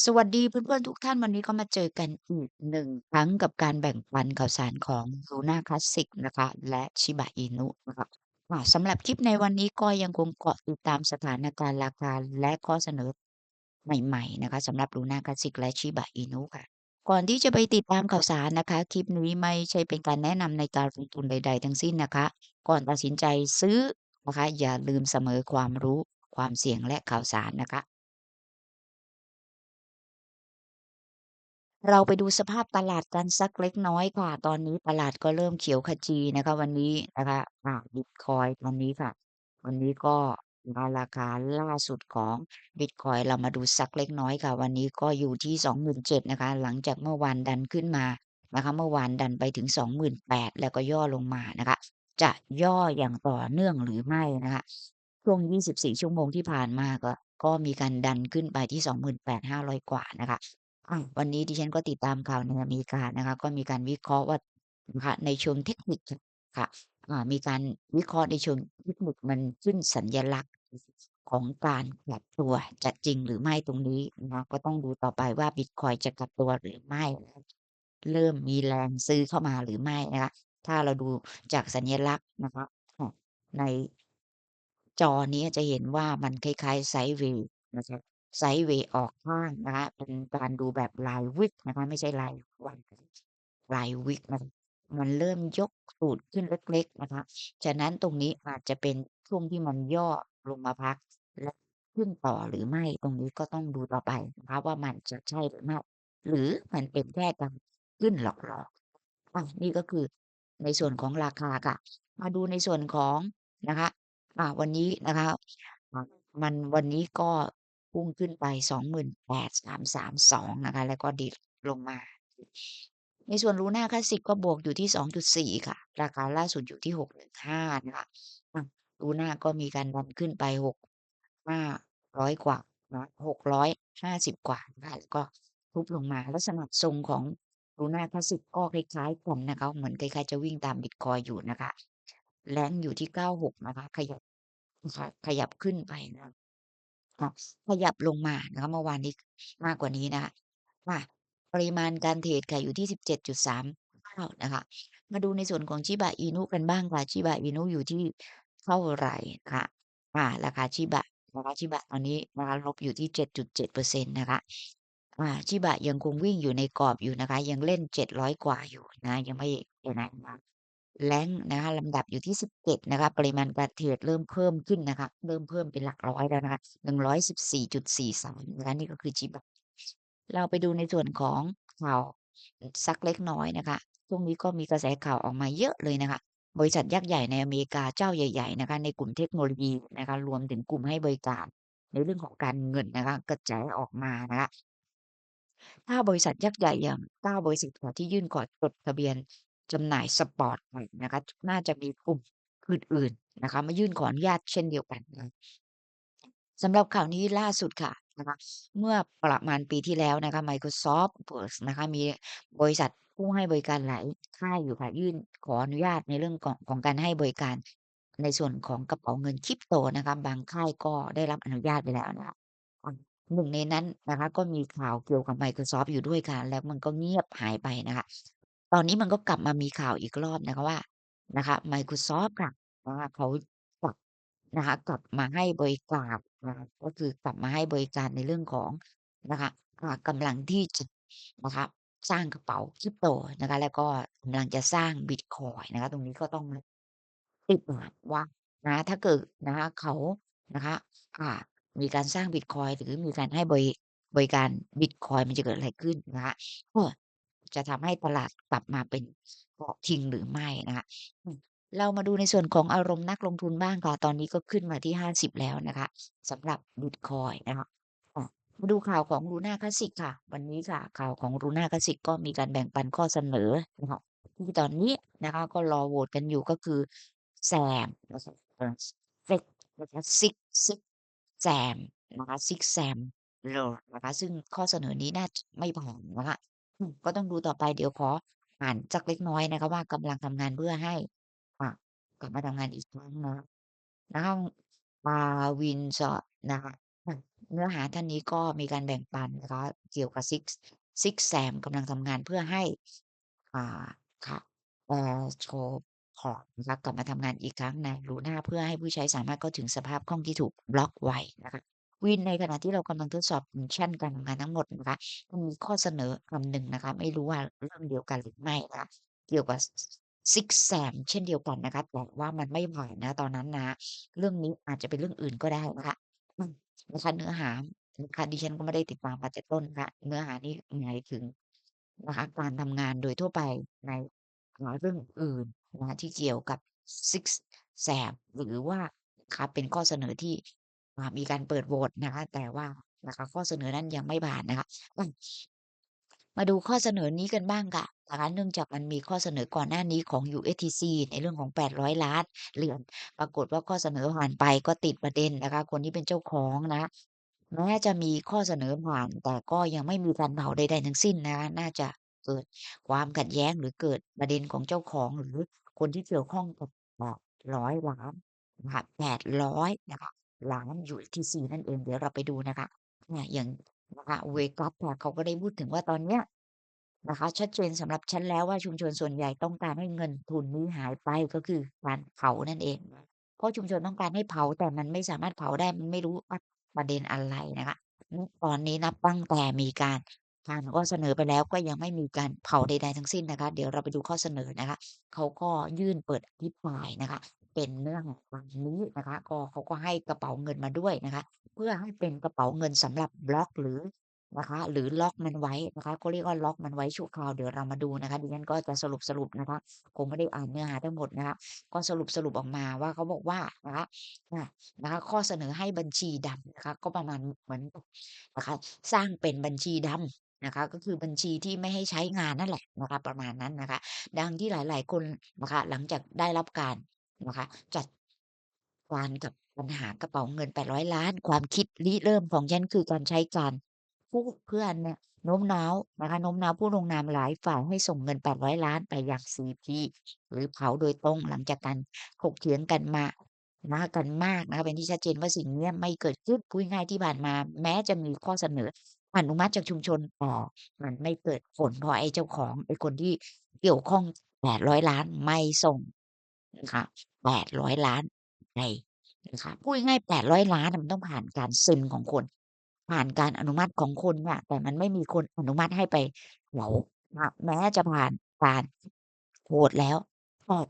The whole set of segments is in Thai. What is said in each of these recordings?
สวัสดีเพื่อนๆทุกท่านวันนี้ก็มาเจอกันอีกหนึ่งครั้งกับการแบ่งปันข่าวสารของ Luna Classic นะคะ และ Shiba Inu นะคะสำหรับคลิปในวันนี้ก็ยังคงเกาะติดตามสถานการณ์ราคาและข้อเสนอใหม่ๆนะคะสำหรับ Luna Classic และ Shiba Inu ค่ะ ก่อนที่จะไปติดตามข่าวสารนะคะ คลิปนี้ไม่ใช่เป็นการแนะนำในการลงทุนใด ๆ ทั้งสิ้นนะคะ ก่อนตัดสินใจซื้อนะคะ อย่าลืมเสมอความรู้ความเสี่ยงและข่าวสารนะคะ เราไปดูสภาพตลาดกันสักเล็กน้อยค่ะ ตอนนี้ตลาดก็เริ่มเขียวขจีนะคะ วันนี้นะคะอ่าบิตคอยตอนนี้ค่ะ วันนี้ก็ราราคาล่าสุดของบิตคอยเรามาดูสักเล็กน้อยค่ะ วันนี้ก็อยู่ที่27,000นเจ็ดนะคะ หลังจากเมื่อวานดันขึ้นมานะคะ เมื่อวานดันไปถึง28,000แล้วก็ย่อลงมานะคะ จะย่ออย่างต่อเนื่องหรือไม่นะคะช่วง 24 ชั่วโมงที่ผ่านมาก็ ก็มีการดันขึ้นไปที่ 28,500 กว่านะคะ อาวันนี้ดิฉันก็ติดตามข่าวในอเมริกานะคะ ก็มีการวิเคราะห์ว่านะคะในเชิงเทคนิคค่ะอ่ามีการวิเคราะห์ในเชิงเทคนิคมันขึ้นสัญลักษณ์ของการกลับตัวจะจริงหรือไม่ตรงนี้นะคะก็ต้องดูต่อไปว่าบิตคอยจะกลับตัวหรือไม่ เริ่มมีแรงซื้อเข้ามาหรือไม่นะคะ ถ้าเราดูจากสัญลักษณ์นะคะในจอนี้จะเห็นว่ามันคล้ายๆไซด์เวย์นะคะ ไซด์เวย์ออกข้างนะคะเป็นการดูแบบรายวิกนะคะไม่ใช่รายวันรายวิกนะคะมันเริ่มยกตูดขึ้นเล็กๆนะคะฉะนั้นตรงนี้อาจจะเป็นช่วงที่มันย่อลงมาพัก และขึ้นต่อหรือไม่ตรงนี้ก็ต้องดูต่อไปนะคะว่ามันจะใช่หรือไม่หรือมันเป็นแค่การขึ้นหลอกๆอานี่ก็คือในส่วนของราคาค่ะ มาดูในส่วนของนะคะ อ่าวันนี้นะคะ มันวันนี้ก็ พุ่งขึ้นไป 28,332 นะคะ แล้วก็ดิดลงมา ในส่วน Luna Classic ก็บวกอยู่ที่ 2.4 ค่ะ ราคาล่าสุดอยู่ที่ 615 นะคะอา Luna ก็มีการดันขึ้นไป 6 500 กว่านะ650 กว่านะคะแล้วก็ทุบลงมา ลักษณะทรงของ Luna Classic ก็คล้ายๆกันนะคะ เหมือนคล้ายๆจะวิ่งตามบิตคอยอยู่นะคะ แรงอยู่ที่ 96 นะคะ ขยับขยับขึ้นไปนะ ค่ะ ขยับลงมานะคะ เมื่อวานนี้มากกว่านี้นะคะ ค่ะ ปริมาณการเทรดค่ะ อยู่ที่ 17.39 นะคะ มาดูในส่วนของ Shiba Inu กันบ้างค่ะ Shiba Inu อยู่ที่เท่าไหร่คะอ่า ราคา Shiba นะคะ Shiba ตอนนี้นะคะลบอยู่ที่ 7.7%นะคะ อ่า Shiba ยังคงวิ่งอยู่ในกรอบอยู่นะคะ ยังเล่น 700 กว่าอยู่นะ ยังไม่ไปไหนนะ Rank นะคะลำดับอยู่ที่ 17 นะคะ ปริมาณการเทรดเริ่มเพิ่มขึ้นนะคะ เริ่มเพิ่มเป็นหลักร้อยแล้วนะคะ114.43นะคะนี่ก็คือ Chiba เราไปดูในส่วนของข่าวสักเล็กน้อยนะคะช่วงนี้ก็มีกระแสข่าวออกมาเยอะเลยนะคะ บริษัทยักษ์ใหญ่ในอเมริกาเจ้าใหญ่ ๆ นะคะ ในกลุ่มเทคโนโลยีนะคะ รวมถึงกลุ่มให้บริการ ในเรื่องของการเงินนะคะ กระจายออกมานะคะถ้าบริษัทยักษ์ใหญ่อย่าง9บริษัทที่ยื่นขอจดทะเบียน จำหน่ายสปอร์ตนะคะน่าจะมีกลุ่มอื่นๆนะคะมายื่นขออนุญาตเช่นเดียวกันนะสำหรับข่าวนี้ล่าสุดค่ะนะคะเมื่อประมาณปีที่แล้วนะคะ Microsoft Works นะคะมีบริษัทผู้ให้บริการหลายค่ายอยู่ค่ะยื่นขออนุญาตในเรื่องของของการให้บริการในส่วนของกระเป๋าเงิน Crypto นะคะบางค่ายก็ได้รับอนุญาตไปแล้วนะคะหนึ่งในนั้นนะคะ ก็มีข่าวเกี่ยวกับ Microsoft อยู่ด้วยค่ะ แล้วมันก็เงียบหายไปนะคะ ตอนนี้มันก็กลับมามีข่าวอีกรอบนะคะว่า นะคะ Microsoft ค่ะนะคะเขากลับ นะคะ กลับมาให้บริการนะคะ ก็คือกลับมาให้บริการในเรื่องของ นะคะ อ่า กำลังที่จะ นะคะ สร้างกระเป๋า Crypto นะคะ แล้วก็กำลังจะสร้างบิตคอยน์นะคะ ตรงนี้ก็ต้อง ติดตามว่า นะ ถ้าเกิด นะคะ เขา นะคะ อ่า มีการสร้างบิตคอยหรือมีการให้บริ บริการบิตคอยมันจะเกิดอะไรขึ้นนะคะ ก็ จะทำให้ตลาดกลับมาเป็นเกาะจริงหรือไม่นะคะ อืม เรามาดูในส่วนของอารมณ์นักลงทุนบ้างค่ะ ตอนนี้ก็ขึ้นมาที่ 50 แล้วนะคะสำหรับบิตคอยน์นะคะอามาดูข่าวของ Luna Classic ค่ะ วันนี้ค่ะ ข่าวของ Luna Classic ก็มีการแบ่งปันข้อเสนอนะคะที่ตอนนี้นะคะ ก็รอโหวตกันอยู่ก็คือ SAM นะคะเอ่อ SIX นะคะ SIX SIX SAM นะคะ SIX SAM Low นะคะซึ่งข้อเสนอนี้น่าจะไม่ผ่านนะคะ อืม ก็ต้องดูต่อไป เดี๋ยวขออ่านสักเล็กน้อยนะคะว่า กำลังทำงานเพื่อให้ อ่า กลับมาทำงานอีกครั้งนะนะคะ Darwinshire นะคะ ค่ะ เนื้อหาท่านนี้ก็มีการแบ่งปันนะคะ เกี่ยวกับ Six Six Sam กำลังทำงานเพื่อให้ อ่า ค่ะแอร์โชว์พอนะคะ กลับมาทำงานอีกครั้งใน Luna เพื่อให้ผู้ใช้สามารถเข้าถึงสภาพคล่องที่ถูกบล็อกไว้นะคะ วินในขณะที่เรากำลังทดสอบฟังก์ชันการทำงานทั้งหมดนะคะมันมีข้อเสนอคำหนึ่งนะคะ ไม่รู้ว่าเรื่องเดียวกันหรือไม่นะคะเกี่ยวกับ S Six Sam เช่นเดียวกันนะคะแต่ว่ามันไม่ผ่านนะตอนนั้นนะ เรื่องนี้อาจจะเป็นเรื่องอื่นก็ได้นะคะนะคะเนื้อหานะคะดิฉันก็ไม่ได้ติดตามมาแต่ต้นนะคะเนื้อหานี้หมายถึงนะคะการทำงานโดยทั่วไปในอ่าเรื่องอื่นนะที่เกี่ยวกับ Six Sam หรือว่านะคะเป็นข้อเสนอที่ อ่า มีการเปิดโหวตนะคะ แต่ว่านะคะ ข้อเสนอนั้นยังไม่ผ่านนะคะ อืม มาดูข้อเสนอนี้กันบ้างค่ะ นะคะ เนื่องจากมันมีข้อเสนอก่อนหน้านี้ของ USTC ในเรื่องของ 800,000,000เหรียญ ปรากฏว่าข้อเสนอผ่านไปก็ติดประเด็นนะคะ คนที่เป็นเจ้าของนะ แม้จะมีข้อเสนอผ่าน แต่ก็ยังไม่มีการเผาใด ๆ ทั้งสิ้นนะคะ น่าจะเกิดความขัดแย้ง หรือเกิดประเด็นของเจ้าของ หรือคนที่เกี่ยวข้องกับ 800,000,000นะคะ 800 นะคะ ล้าน USTC นั่นเอง เดี๋ยวเราไปดูนะคะเนี่ยอย่างนะคะ Vegas เนี่ยเขาก็ได้พูดถึงว่าตอนเนี้ยนะคะชัดเจนสำหรับฉันแล้วว่าชุมชนส่วนใหญ่ต้องการให้เงินทุนนี้หายไปก็คือการเผานั่นเอง เพราะชุมชนต้องการให้เผาแต่มันไม่สามารถเผาได้มันไม่รู้ว่าประเด็นอะไรนะคะตอนนี้นับตั้งแต่มีการผ่านข้อเสนอไปแล้วก็ยังไม่มีการเผาใดๆทั้งสิ้นนะคะ เดี๋ยวเราไปดูข้อเสนอนะคะ เขาก็ยื่นเปิดอภิปรายนะคะ เป็นเนื้อหาตามนี้นะคะก็เขาก็ให้กระเป๋าเงินมาด้วยนะคะ เพื่อให้เป็นกระเป๋าเงินสำหรับบล็อกหรือนะคะ หรือล็อกมันไว้นะคะก็เรียกว่าล็อกมันไว้ชั่วคราวเดี๋ยวเรามาดูนะคะดิฉันก็จะสรุปๆนะคะคงไม่ได้อ่านเนื้อหาทั้งหมดนะคะก็สรุปๆออกมาว่าเขาบอกว่านะคะนะคะ ข้อเสนอให้บัญชีดำนะคะ ก็ประมาณเหมือนนะคะสร้างเป็นบัญชีดำนะคะก็คือบัญชีที่ไม่ให้ใช้งานนั่นแหละนะคะประมาณนั้นนะคะ ดังที่หลาย ๆ คนนะคะหลังจากได้รับการ นะคะ จัดการกับปัญหากระเป๋าเงิน 800,000,000ความคิดริเริ่มของฉันคือการใช้การพูดเพื่อนเนี่ยโน้มน้าวนะคะโน้มน้าวผู้ลงนามหลายฝ่ายให้ส่งเงิน 800,000,000ไปยัง CP หรือเผาโดยตรงหลังจากการถกเถียงกันมานะคะกันมากนะคะเป็นที่ชัดเจนว่าสิ่งนี้ไม่เกิดขึ้นพูดง่ายที่ผ่านมา แม้จะมีข้อเสนออนุมัติจากชุมชนต่อมันไม่เกิดผลเพราะไอ้เจ้าของไอ้คนที่เกี่ยวข้อง800,000,000ไม่ส่ง นะคะ800,000,000ไปนะคะพูดง่ายๆ800,000,000อะมันต้องผ่านการเซ็นของคน ผ่านการอนุมัติของคนค่ะแต่มันไม่มีคนอนุมัติให้ไปเผานะแม้จะผ่านการโหวตแล้ว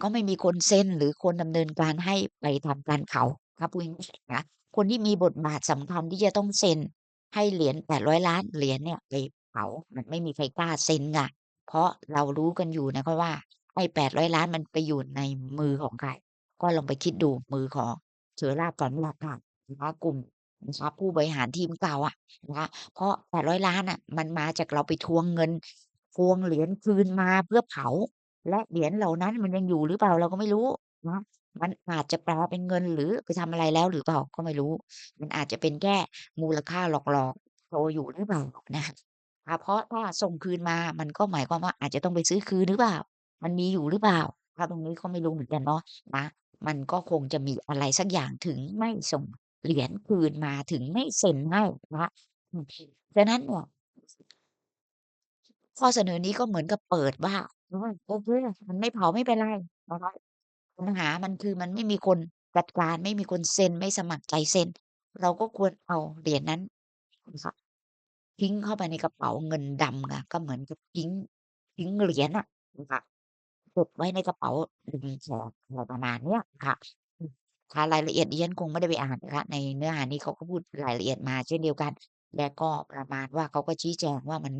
ก็ไม่มีคนเซ็นหรือคนดำเนินการให้ไปทำการเผาถ้าพูดง่ายนะคนที่มีบทบาทสำคัญที่จะต้องเซ็นให้เหรียญ800,000,000เหรียญเนี่ยไปเผามันไม่มีใครกล้าเซ็นค่ะเพราะเรารู้กันอยู่นะคะว่า ไอ้800,000,000มันไปอยู่ในมือของใคร ก็ลองไปคิดดูมือของเถอราก่อนหลักค่ะนะคะกลุ่มนะคะผู้บริหารทีมเก่าอะนะคะเพราะ800,000,000อะมันมาจากเราไปทวงเงินทวงเหรียญคืนมาเพื่อเผา และเหรียญเหล่านั้นมันยังอยู่หรือเปล่าเราก็ไม่รู้นะมันอาจจะแปลเป็นเงินหรือไปทำอะไรแล้วหรือเปล่าก็ไม่รู้ มันอาจจะเป็นแค่มูลค่าหลอกๆโชว์อยู่หรือเปล่านะคะเพราะถ้าส่งคืนมามันก็หมายความว่าอาจจะต้องไปซื้อคืนหรือเปล่า มันมีอยู่หรือเปล่าถ้าตรงนี้ก็ไม่รู้เหมือนกันเนาะนะมันก็คงจะมีอะไรสักอย่างถึงไม่ส่งเหรียญคืนมาถึงไม่เซ็นให้นะคะอืมฉะนั้นเนี่ยข้อเสนอนี้ก็เหมือนกับเปิดว่าโอเคมันไม่เผาไม่เป็นไรนะคะปัญหามันคือมันไม่มีคนจัดการไม่มีคนเซ็นไม่สมัครใจเซ็น เราก็ควรเอาเหรียญนั้นนะคะทิ้งเข้าไปในกระเป๋าเงินดำค่ะก็เหมือนกับทิ้งทิ้งเหรียญอะนะคะ เก็บไว้ในกระเป๋าริมแขนอะไรประมาณเนี้ยค่ะถ้ารายละเอียดดิฉันคงไม่ได้ไปอ่านนะคะในเนื้อหานี้เขาก็พูดรายละเอียดมาเช่นเดียวกัน และก็ประมาณว่าเขาก็ชี้แจงว่ามัน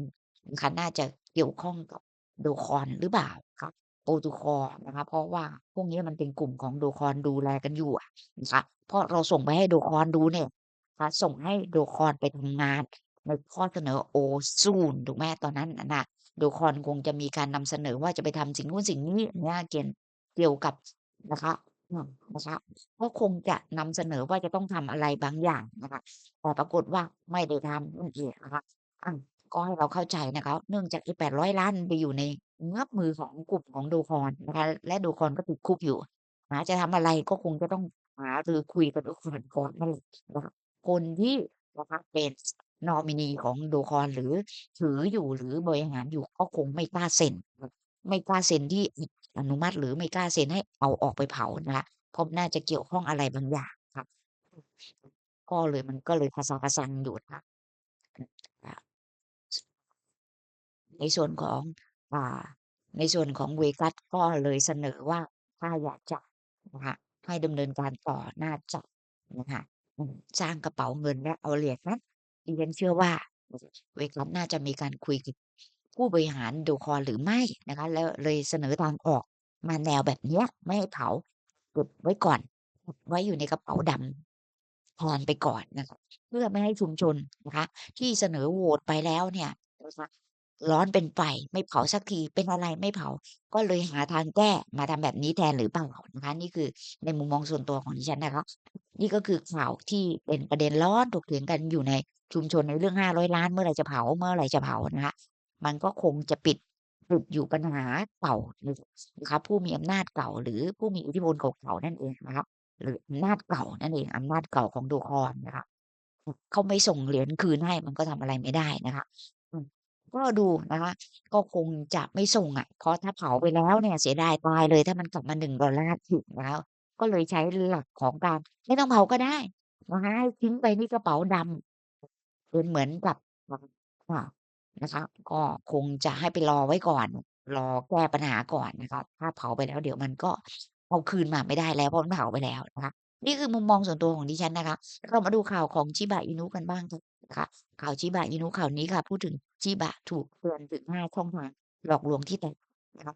คะน่าจะเกี่ยวข้องกับ Docon หรือเปล่าคะ Protocol นะคะเพราะว่าพวกนี้มันเป็นกลุ่มของ Docon ดูแลกันอยู่อะนะคะเพราะเราส่งไปให้ Docon ดูเนี่ยนะคะส่งให้ Docon ไปทำงานในข้อเสนอ OZOOM ถูกไหมตอนนั้นนะ นะ Docon คงจะมีการนำเสนอว่าจะไปทำสิ่งนู้นสิ่งนี้เนี้ยเกี่ยนเกี่ยวกับนะคะนะคะก็คงจะนำเสนอว่าจะต้องทำอะไรบางอย่างนะคะแต่ปรากฏว่าไม่ได้ทำนั่นเองนะคะอาก็ให้เราเข้าใจนะคะเนื่องจากไอ้800,000,000มันไปอยู่ในเงื้อมมือของกลุ่มของ Docon นะคะและ Docon ก็ติดคุกอยู่นะจะทำอะไรก็คงจะต้องหาหรือคุยกับ Docon ก่อนนั่นแหละนะคะคนที่นะคะเป็น นอมินีของโดคอนหรือถืออยู่หรือบริหารอยู่ก็คงไม่กล้าเซ็นไม่กล้าเซ็นที่อนุมัติ หรือไม่กล้าเซ็นให้เอาออกไปเผานะคะเพราะน่าจะเกี่ยวข้องอะไรบางอย่างครับ ก็เลยมันก็เลยคาราคาซังอยู่นะในส่วนของอ่าในส่วนของเวกัสก็เลยเสนอว่าถ้าอยากจะนะคะให้ดำเนินการต่อน่าจะนะคะสร้างกระเป๋าเงินและเอาเหรียญนั้น ดิฉันเชื่อว่าเวกัสน่าจะมีการคุยกับผู้บริหารดูคอหรือไม่นะคะ แล้วเลยเสนอทางออกมาแนวแบบนี้ไม่ให้เผาเก็บไว้ก่อนไว้อยู่ในกระเป๋าดำแทนไปก่อนนะคะเพื่อไม่ให้ชุมชนนะคะ ที่เสนอโหวตไปแล้วเนี่ยนะคะร้อนเป็นไฟไม่เผาสักทีเป็นอะไรไม่เผา ก็เลยหาทางแก้มาทำแบบนี้แทนหรือเปล่านะคะนี่คือในมุมมองส่วนตัวของดิฉันนะคะ นี่ก็คือข่าวที่เป็นประเด็นร้อนถกเถียงกันอยู่ใน ชุมชนในเรื่องห้าร้อยล้านเมื่อไรจะเผาเมื่อไรจะเผานะคะมันก็คงจะปิดติดอยู่ปัญหาเก่านะคะผู้มีอำนาจเก่า หรือผู้มีอิทธิพลเก่าๆนั่นเองนะครับ หรืออำนาจเก่านั่นเองอำนาจเก่าของดูคอนนะคะเขาไม่ส่งเหรียญคืนให้มันก็ทำอะไรไม่ได้นะคะก็ดูนะคะ ก็คงจะไม่ส่งอะเพราะถ้าเผาไปแล้วเนี่ยเสียดายตายเลย ถ้ามันกลับมา1ดอลลาร์ถึงแล้ว ก็เลยใช้หลักของการไม่ต้องเผาก็ได้นะคะให้ทิ้งไปที่กระเป๋าดำ เป็นเหมือนกับ ค่ะ นะคะ ก็คงจะให้ไปรอไว้ก่อน รอแก้ปัญหาก่อนนะคะ ถ้าเผาไปแล้ว เดี๋ยวมันก็เอาคืนมาไม่ได้แล้ว เพราะมันเผาไปแล้วนะคะ นี่คือมุมมองส่วนตัวของดิฉันนะคะ เรามาดูข่าวของชิบะอินุกันบ้าง ค่ะข่าวชิบะอินุข่าวนี้ค่ะ พูดถึงชิบะถูกเตือนถึง 5 ช่องทางหลอกลวงที่แตก นะคะ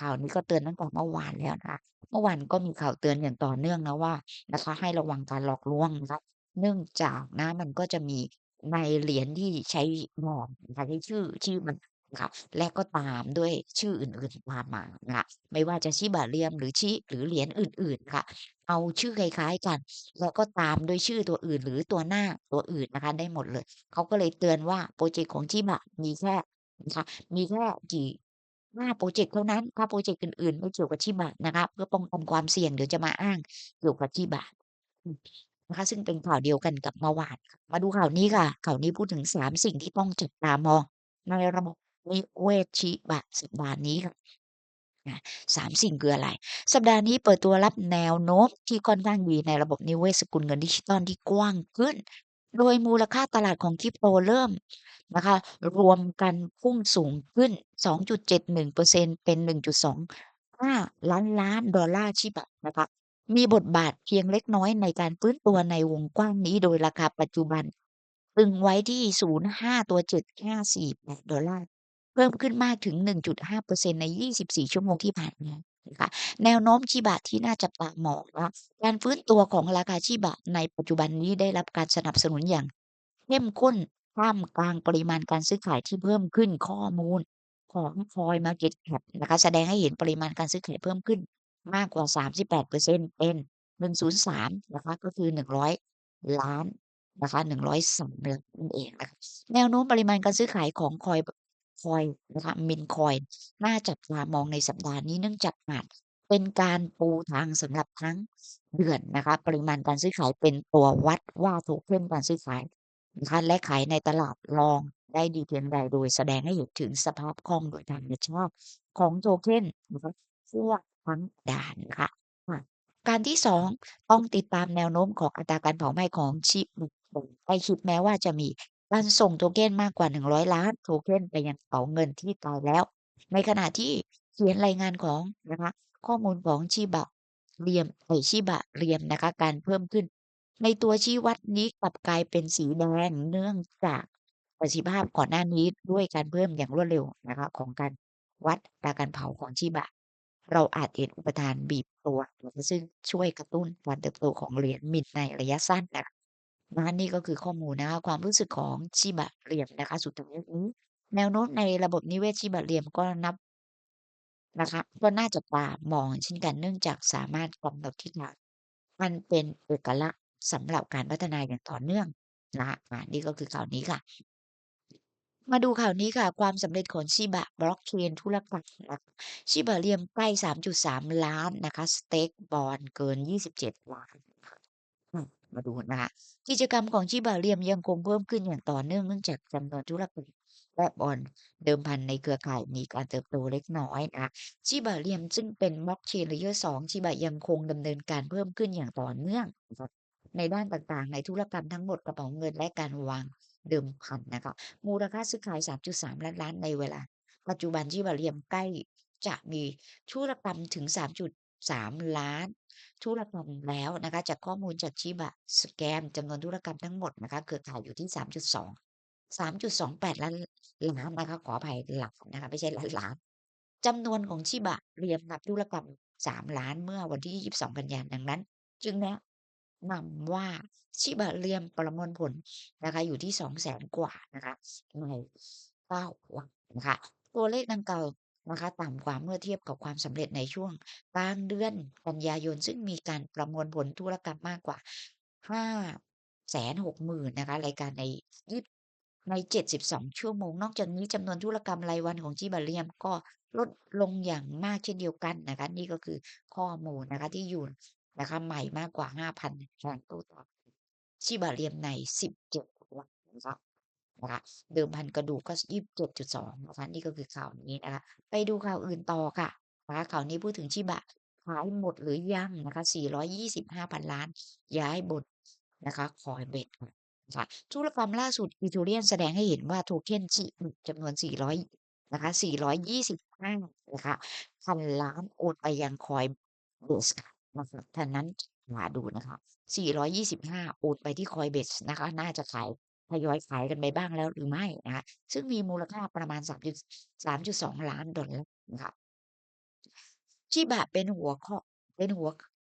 ข่าวนี้ก็เตือนตั้งแต่เมื่อวานแล้วนะคะ เมื่อวานก็มีข่าวเตือนอย่างต่อเนื่องนะว่า นะคะ ให้ระวังการหลอกลวงนะคะ เนื่องจากนะ มันก็จะมี ในเหรียญที่ใช้หมอกนะคะใช้ชื่อชื่อมันค่ะและก็ตามด้วยชื่ออื่นๆตามมานะคะไม่ว่าจะชิบะเรียมหรือชิหรือเหรียญอื่นๆค่ะ เอาชื่อคล้ายๆกัน แล้วก็ตามด้วยชื่อตัวอื่นหรือตัวหน้าตัวอื่นนะคะได้หมดเลยเขาก็เลยเตือนว่าพรเจกต์ของชิบะมีแค่นะคะมีแค่กี่5พรเจกต์เท่านั้นถ้าพรเจกต์อื่นๆไม่เกี่ยวกับชิบะนะคะเพื่อป้องกันความเสี่ยงเดี๋ยวจะมาอ้างเกี่ยวกับชิบะ นะคะซึ่งเป็นข่าวเดียวกันกับเมื่อวานมาดูข่าวนี้ค่ะ ข่าวนี้พูดถึง3สิ่งที่ต้องจับตามองในระบบนิเวศชิบะสัปดาห์นี้ค่ะสามสิ่งคืออะไร สัปดาห์นี้เปิดตัวรับแนวโน้มที่ค่อนข้างดีในระบบนิเวศสกุลเงินดิจิตอลที่กว้างขึ้น โดยมูลค่าตลาดของคริปโตเริ่มนะคะรวมกันพุ่งสูงขึ้น 2.71%เป็น 1.25ล้านล้านดอลลาร์ชิบะนะคะ มีบทบาทเพียงเล็กน้อยในการฟื้นตัวในวงกว้างนี้โดยราคาปัจจุบันตึงไว้ที่ 0.5 ตัว 7.548 ดอลลาร์ เพิ่มขึ้นมากถึง 1.5%ใน 24 ชั่วโมงที่ผ่านมานะคะแนวโน้มชิบะที่น่าจับตามองว่าการฟื้นตัวของราคาชิบะในปัจจุบันนี้ได้รับการสนับสนุนอย่างเข้มข้นท่ามกลางปริมาณการซื้อขายที่เพิ่มขึ้นข้อมูลของ Coin Market Cap นะคะแสดงให้เห็นปริมาณการซื้อขายเพิ่มขึ้น มากกว่า 38%เป็น 103 นะคะ ก็คือ 100 ล้านนะคะ103ล้านนั่นเองนะคะแนวโน้มปริมาณการซื้อขายของ Coin คอยนะคะมินคอยน่าจับตามองในสัปดาห์นี้เนื่องจากอาจเป็นการปูทางสำหรับทั้งเดือนนะคะ ปริมาณการซื้อขายเป็นตัววัดว่าโทเค็นการซื้อขายนะคะและขายในตลาดรองได้ดีเพียงใดโดยแสดงให้เห็นถึงสภาพคล่องโดยธรรมชาติของโทเค็นนะคะทั่ว ทั้งด่านนะคะการที่สองต้องติดตามแนวโน้มของอัตราการเผาไหม้ของชิปใกล้ชิด แม้ว่าจะมีการส่งโทเค็นมากกว่า 100ล้านโทเค็นไปยังกระเป๋าเงินที่ตายแล้ว ในขณะที่เขียนรายงานของ นะคะ ข้อมูลของชิบะเรียมไอชิบะเรียมนะคะ การเพิ่มขึ้น ในตัวชี้วัดนี้กลับกลายเป็นสีแดง เนื่องจากประสิทธิภาพก่อนหน้านี้ ด้วยการเพิ่มอย่างรวดเร็วนะคะ ของการวัดอัตราการเผาของชิบะ เราอาจเห็นอุปทานบีบตัว ซึ่งช่วยกระตุ้นการเติบโตของเหรียญมินในระยะสั้นนะคะนะนี่ก็คือข้อมูลนะคะความรู้สึกของชิบะเหลี่ยมนะคะ สุดท้ายนี้แนวโน้มในระบบนิเวศชิบะเหลี่ยมก็นับนะคะก็น่าจับตามองเช่นกันเนื่องจากสามารถกำหนดทิศทางมันเป็นเอกลักษณ์สำหรับการพัฒนาอย่างต่อเนื่องนะคะอ่านี่ก็คือข่าวนี้ค่ะ มาดูข่าวนี้ค่ะ ความสำเร็จของชิบะบล็อกเชนธุรกรรมชิบะเรียมใกล้ 3.3 ล้านนะคะ สเต็กบอลเกิน 27 ล้าน มาดูนะคะกิจกรรมของ Shiba Inu ยังคงเพิ่มขึ้นอย่างต่อเนื่องเนื่องจากจำนวนธุรกรรมและบอนด์เดิมพันในเครือข่ายมีการเติบโตเล็กน้อยนะคะ Shiba Inu ซึ่งเป็น Blockchain Layer 2 Shiba ยังคงดำเนินการเพิ่มขึ้นอย่างต่อเนื่อง ในด้านต่างๆ ในธุรกรรมทั้งหมดกระเป๋าเงินและการวาง เดิมพันนะคะมูลค่าซื้อขาย 3.3 ล้านๆในเวลา ปัจจุบัน Shiba Inu ใกล้จะมีธุรกรรมถึง 3.3 ล้านธุรกรรมแล้วนะคะจากข้อมูลจาก Shiba Scam จำนวนธุรกรรมทั้งหมดนะคะเครือข่ายอยู่ที่ 3.2 3.28 ล้านล้านนะคะขออภัยหลักนะคะไม่ใช่ล้านๆจำนวนของ Shiba Inu นับธุรกรรม 3 ล้านเมื่อวันที่ 22 กันยายนดังนั้น จึงแนะ นำว่า Shiba Inu ประมวลผลนะคะ อยู่ที่ 200,000 กว่านะคะใน9วันนะคะ ตัวเลขดังกล่าวนะคะต่ำกว่าเมื่อเทียบกับความสำเร็จในช่วงกลางเดือนกันยายน ซึ่งมีการประมวลผลธุรกรรมมากกว่า 560,000 นะคะ รายการในยีบใน 72 ชั่วโมง นอกจากนี้จำนวนธุรกรรมรายวันของ Shiba Inu ก็ลดลงอย่างมากเช่นเดียวกันนะคะ นี่ก็คือข้อมูลนะคะที่อยู่ นะคะใหม่มากกว่า 5,000แห่งโต้ตอบ Shiba Inu ใน 17วันนะคะนะคะเดิมพันกระดูกก็ 27.2นะคะนี่ก็คือข่าวนี้นะคะไปดูข่าวอื่นต่อค่ะนะคะข่าวนี้พูดถึง Shiba ขายหมดหรือยังนะคะ425,000 ล้าน ย้ายบทนะคะ Coinbase ค่ะธุรกรรมล่าสุด Ethereum แสดงให้เห็นว่าโทเค็น SHIB จำนวน 400นะคะ425นะคะพันล้านโอนไปยัง Coinbase ค่ะ นะคะฉะนั้นหาดูนะคะ 425 โอนไปที่ Coinbase นะคะ น่าจะขายทยอยขายกันไปบ้างแล้วหรือไม่นะคะซึ่งมีมูลค่าประมาณ 3.2 ล้านดอลลาร์นะคะ Shiba เป็นหัวข้อเป็นหัว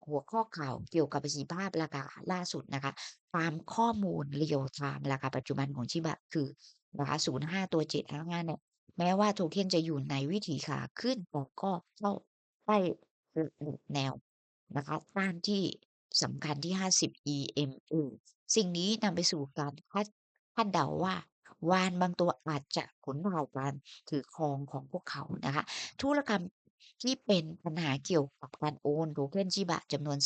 หัวข้อข่าวเกี่ยวกับประสิทธิภาพราคาล่าสุดนะคะ ตามข้อมูล Real Time ราคาปัจจุบันของ Shiba คือนะคะ05 ตัว755เนี่ยแม้ว่าโทเค็นจะอยู่ในวิถีขาขึ้นแต่ก็เข้าใกล้แนว นะคะต้านที่สำคัญที่ 50 EMA สิ่งนี้นำไปสู่การคาดคาดเดาว่า วานบางตัวอาจจะขนถ่ายการถือครองของพวกเขานะคะธุรกรรมที่เป็นปัญหาเกี่ยวกับการโอนโทเค็น Shiba จำนวน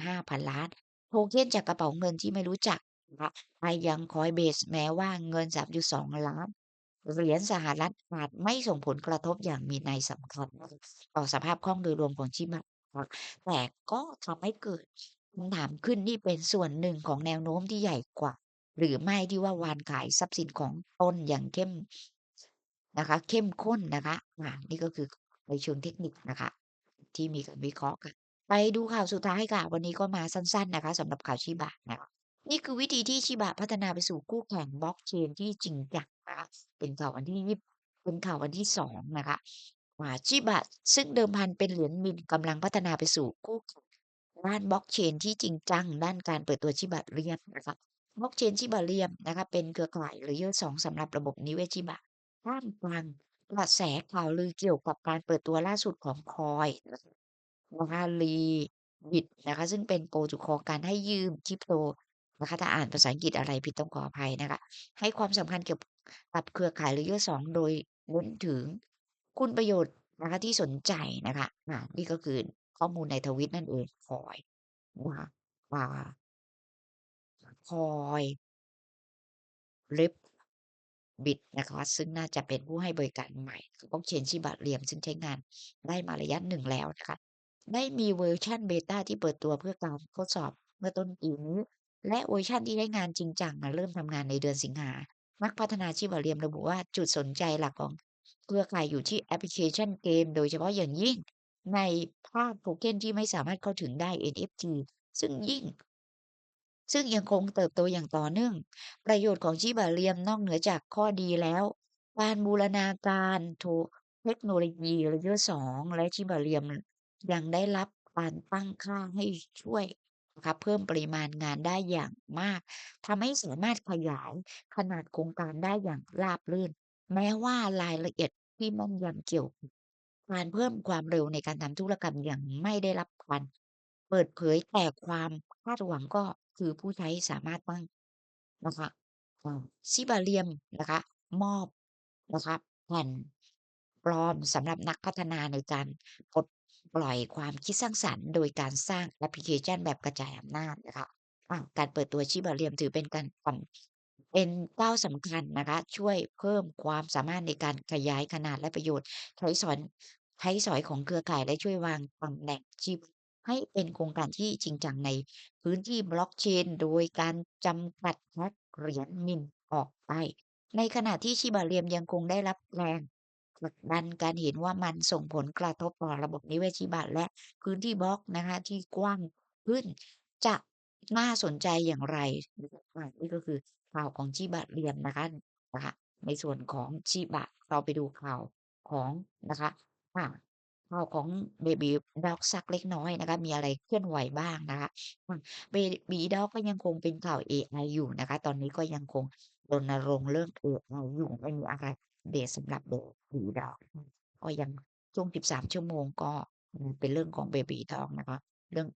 425,000ล้าน โทเค็นจากกระเป๋าเงินที่ไม่รู้จักนะคะไปยัง Coinbase แม้ว่าเงิน 3.2 ล้านเหรียญสหรัฐอาจไม่ส่งผลกระทบอย่างมีนัยสำคัญ ต่อสภาพคล่องโดยรวมของ Shiba ค่ะ แต่ก็ทำให้เกิดคำถามขึ้น นี่เป็นส่วนหนึ่งของแนวโน้มที่ใหญ่กว่า หรือไม่ที่ว่าวานขายทรัพย์สินของตนอย่างเข้ม นะคะ เข้มข้นนะคะ อา นี่ก็คือในเชิงเทคนิคนะคะ ที่มีการวิเคราะห์กัน ไปดูข่าวสุดท้ายค่ะ วันนี้ก็มาสั้น ๆ นะคะสำหรับข่าว Shiba นะคะ นี่คือวิธีที่ Shiba พัฒนาไปสู่คู่แข่ง Blockchain ที่จริงจังนะคะ เป็นข่าววันที่ยี่เป็นข่าววันที่ 2 นะคะ อ่า Shiba ซึ่งเดิมพันเป็นเหรียญมินกำลังพัฒนาไปสู่คู่แข่งด้าน Blockchain ที่จริงจังด้านการเปิดตัว Shiba Inu นะคะ Blockchain Shiba Inu นะคะเป็นเครือข่าย Layer 2สองสำหรับระบบนิเวศ Shiba ท่ามกลางกระแสข่าวลือเกี่ยวกับการเปิดตัวล่าสุดของ Coin นะคะนะคะ Rebit นะคะซึ่งเป็นโปรโตคอการให้ยืม Crypto นะคะถ้าอ่านภาษาอังกฤษอะไรผิดต้องขออภัยนะคะให้ความสำคัญเกี่ยวกับเครือข่าย Layer 2โดยเน้นถึง คุณประโยชน์นะคะที่สนใจนะคะอ่านี่ก็คือข้อมูลในทวิตนั่นเอง Coin นะคะอ่า Coin Rebit นะคะซึ่งน่าจะเป็นผู้ให้บริการใหม่ของ Blockchain Shiba Inu ซึ่งใช้งานได้มาระยะหนึ่งแล้วนะคะได้มีเวอร์ชันเบต้าที่เปิดตัวเพื่อการทดสอบเมื่อต้นปีนี้และเวอร์ชันที่ใช้งานจริงจังอะเริ่มทำงานในเดือนสิงหานักพัฒนา Shiba Inu ระบุว่าจุดสนใจหลักของ เครือข่ายอยู่ที่แอปพลิเคชันเกม โดยเฉพาะอย่างยิ่งในภาคโทเค็นที่ไม่สามารถเข้าถึงได้ NFT ซึ่งยิ่ง ซึ่งยังคงเติบโตอย่างต่อเนื่อง ประโยชน์ของ Shiba Inu นอกเหนือจากข้อดีแล้ว การบูรณาการโทเทคโนโลยี Layer 2และ Shiba Inu ยังได้รับการตั้งค่าให้ช่วยนะคะเพิ่มปริมาณงานได้อย่างมากทำให้สามารถขยายขนาดโครงการได้อย่างราบรื่น แม้ว่ารายละเอียด ที่แม่นยำเกี่ยวกับการเพิ่มความเร็วในการทำธุรกรรมอยังไม่ได้รับการเปิดเผย แต่ความคาดหวังก็คือผู้ใช้สามารถตั้งนะคะอ่า Shiba Inu นะคะ มอบนะคะ แผ่นปลอมสำหรับนักพัฒนาในการปลดปล่อยความคิดสร้างสรรค์ โดยการสร้างแอปพลิเคชันแบบกระจายอำนาจนะคะอาการเปิดตัว Chiba Liam ถือเป็นการปั่น เป็นก้าวสำคัญนะคะ ช่วยเพิ่มความสามารถในการขยายขนาดและประโยชน์ ใช้สอยใช้สอยของเครือข่ายและช่วยวางตำแหน่ง Chiba ให้เป็นโครงการที่จริงจังในพื้นที่ Blockchain โดยการจำกัด hash เหรียญ Mint ออกไป ในขณะที่ Chiba Liam ยังคงได้รับแรงผลักดันการเห็นว่ามันส่งผลกระทบต่อระบบนิเวศ Shiba และพื้นที่บล็อกนะคะ ที่กว้างขึ้นจะน่าสนใจอย่างไรนี่ก็คือ ข่าวของ Chiba Liam นะคะ นะคะ ในส่วนของ Shiba เราไปดูข่าวของนะคะอ่าข่าวของ Babydog สักเล็กน้อยนะคะ มีอะไรเคลื่อนไหวบ้างนะคะอืม Babydog ก็ยังคงเป็นข่าวเอไออยู่นะคะ ตอนนี้ก็ยังคงรณรงค์เรื่องเอไออยู่ไม่มีอะไรเดตสำหรับ Babydog อืมก็ยังช่วง 13 ชั่วโมงก็เป็นเรื่องของ Babydog นะคะ เรื่อง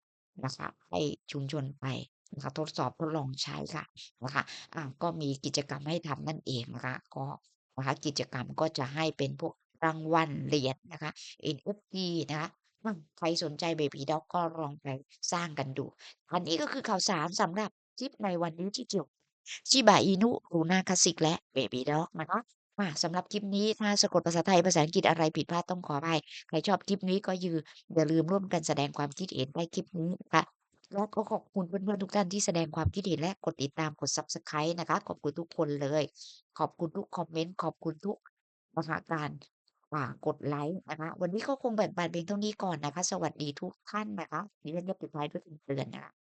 นะคะให้ชุมชนไป นะคะทดสอบทดลองใช้ค่ะนะคะอาก็มีกิจกรรมให้ทำนั่นเองนะคะก็นะคะกิจกรรมก็จะให้เป็นพวกรางวัลเหรียญนะคะ NFT นะคะใครสนใจ Babydog ก็ลองไปสร้างกันดู อันนี้ก็คือข่าวสารสำหรับทริปในวันนี้ที่เกี่ยว Shiba Inu, Luna Classic และ Babydog นะคะอาสำหรับคลิปนี้ถ้าสะกดภาษาไทยภาษาอังกฤษอะไรผิดพลาดต้องขออภัยใครชอบคลิปนี้ก็ยืออย่าลืมร่วมกันแสดงความคิดเห็นใต้คลิปนี้นะคะ และก็ขอบคุณเพื่อนๆทุกท่านที่แสดงความคิดเห็นและกดติดตามกด Subscribe นะคะ ขอบคุณทุกคนเลย ขอบคุณทุกคอมเมนต์ ขอบคุณทุกนะคะการอ่ากดไลค์นะคะ วันนี้ก็คงแบ่งปันเพียงเท่านี้ก่อนนะคะ สวัสดีทุกท่านนะคะดิฉันจะปิดท้ายด้วยคำเตือนนะคะ